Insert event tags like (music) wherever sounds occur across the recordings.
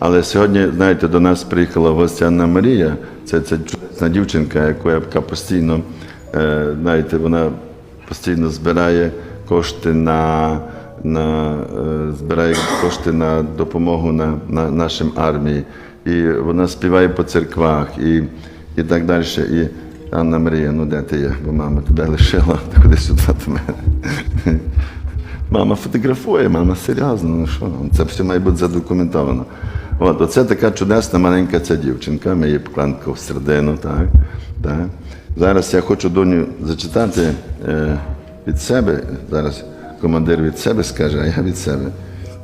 Але сьогодні, знаєте, до нас приїхала Анна Марія. Це, це чудесна дівчинка, яка постійно, е, знаєте, вона постійно збирає кошти на, на е, збирає кошти на допомогу на, на нашим армії. І вона співає по церквах і, і так далі. І Анна Марія, ну де ти є? Бо мама тебе лишила, куди сюди до мене. Мама фотографує, мама серйозно, ну що, це все має бути задокументовано. От, оце така чудесна маленька ця дівчинка, ми її покладемо в середину, так, так. Зараз я хочу доню зачитати е, від себе. Зараз командир від себе скаже, а я від себе.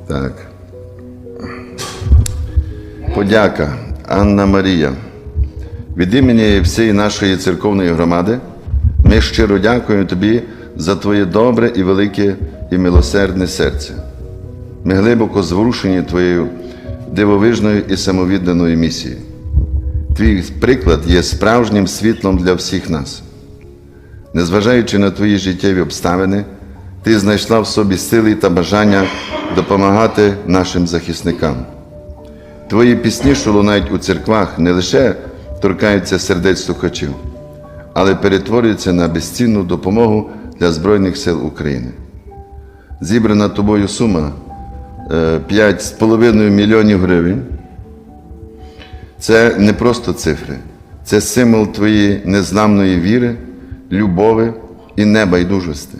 Так. Подяка, Анна Марія. Від імені всієї нашої церковної громади ми щиро дякуємо тобі за твоє добре і велике і милосердне серце. Ми глибоко зворушені твоєю дивовижною і самовідданою місією. Твій приклад є справжнім світлом для всіх нас. Незважаючи на твої життєві обставини, ти знайшла в собі сили та бажання допомагати нашим захисникам. Твої пісні, що лунають у церквах, не лише торкаються сердець слухачів, але перетворюються на безцінну допомогу для Збройних сил України. Зібрана тобою сума е, 5,5 мільйонів гривень. Це не просто цифри, це символ твоєї незламної віри, любові і небайдужості.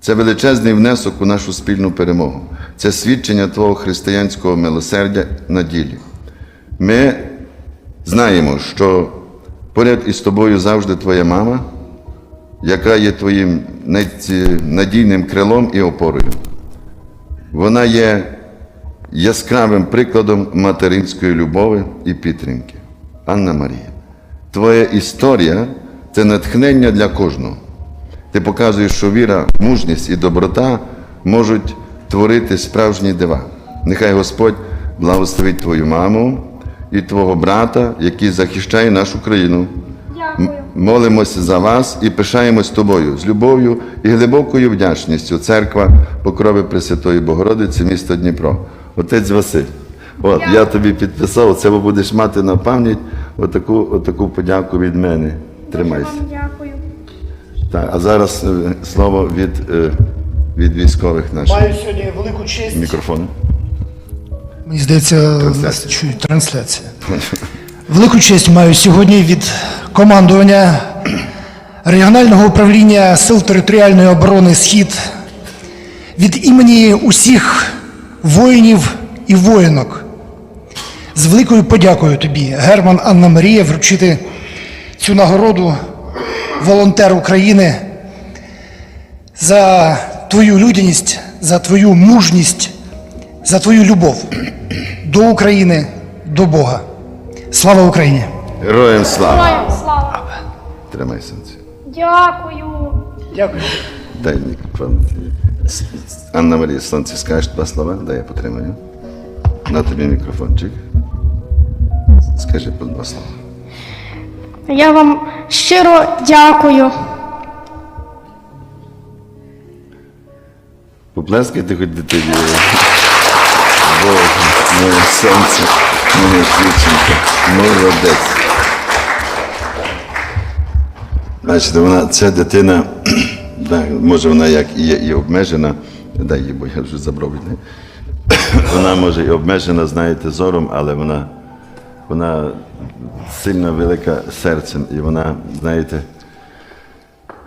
Це величезний внесок у нашу спільну перемогу. Це свідчення Твого християнського милосердя на ділі. Ми знаємо, що поряд із тобою завжди твоя мама, яка є твоїм надійним крилом і опорою. Вона є яскравим прикладом материнської любові і підтримки. Анна Марія, твоя історія це натхнення для кожного. Ти показуєш, що віра, мужність і доброта можуть творити справжні дива. Нехай Господь благословить твою маму і твого брата, який захищає нашу країну. Дякую. Молимося за вас і пишаємось тобою з любов'ю і глибокою вдячністю. Церква Покрови Пресвятої Богородиці, місто Дніпро. Отець Василь. От, я тобі підписав, це ви будеш мати на пам'ять отаку, отаку подяку від мене. Тримайся. Дякую. Так, а зараз е, слово від, е, від військових наших. Маю сьогодні велику честь. Мікрофон. Мені здається, нас Трансляція. чують трансляція. Велику честь маю сьогодні від командування регіонального управління Сил територіальної оборони Схід від імені усіх воїнів і воїнок. З великою подякою тобі, Герман Анна Марія, вручити цю нагороду волонтер України за твою людяність, за твою мужність, за твою любов до України, до Бога. Слава Україні! Героям слава! Героям слава. Тримай сонце. Дякую. Дякую. Дай мікрофон. С- Анна Марія, сонце, скажеш два слова? Дай я потримаю. На тобі мікрофончик. Скажи по два слова. Я вам щиро дякую. Поплескайте хоч дитині. Боже, моє сонце, моя дівчинка, молодець. Бачите, вона, ця дитина, (clears throat) да, може вона як і і обмежена, дай їй, бо я вже забрав неї. (clears throat) Вона може і обмежена, знаєте, зором, але вона, вона сильно велика серцем, і вона, знаєте,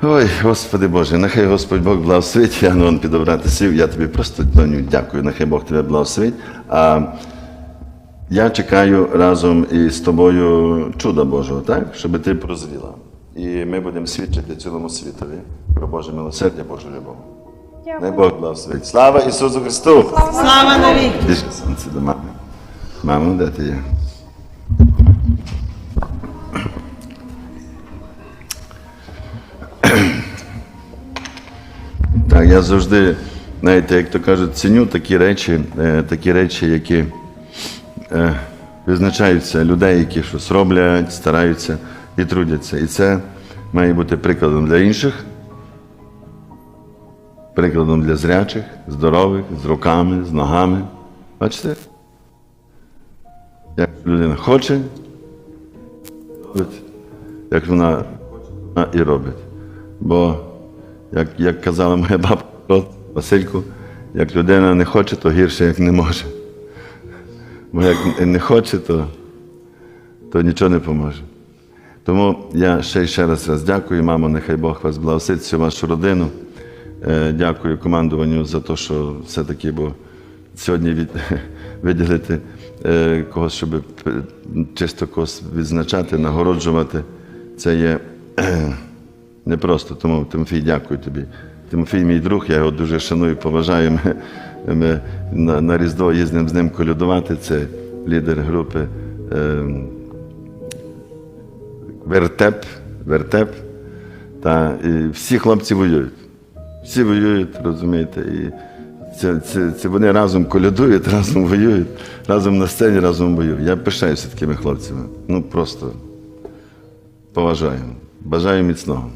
Ой, Господи Боже, нехай Господь Бог благословить. Я ну, підобрати сів. Я тобі просто доню дякую, нехай Бог тебе благословить. А я чекаю разом із тобою чуда Божого, так? Щоб ти прозріла. І ми будемо свідчити цілому світові про Боже милосердя, Божу любов. Дай Дякую. Бог благословить. Слава Ісусу Христу! Слава навіки! Біжи сонце до мами. Мамо, де ти є? (clears throat) Так, я завжди, знаєте, як то кажуть, ціню такі речі, е, такі речі, які е, визначаються людей, які щось роблять, стараються і трудяться. І це має бути прикладом для інших, прикладом для зрячих, здорових, з руками, з ногами. Бачите? Як людина хоче, як вона, вона і робить. Бо, як, як казала моя бабка от, Васильку, як людина не хоче, то гірше, як не може. Бо як не хоче, то, то нічого не поможе. Тому я ще й ще раз раз дякую, мамо, нехай Бог вас благословить, всю вашу родину. Е, Дякую командуванню за те, що все-таки, бо сьогодні від, (laughs) виділити е, когось, щоб чисто когось відзначати, нагороджувати, це є (clears throat) непросто. Тому Тимофій, дякую тобі. Тимофій, мій друг, я його дуже шаную, поважаю. Ми, ми на, на Різдво їздимо з ним колядувати. Це лідер групи. Вертеп, вертеп. Та, і всі хлопці воюють. Всі воюють, розумієте. І це, це, це вони разом колядують, (laughs) разом воюють, разом на сцені, разом воюють. Я пишаюся такими хлопцями. Ну просто поважаю. Бажаю міцного.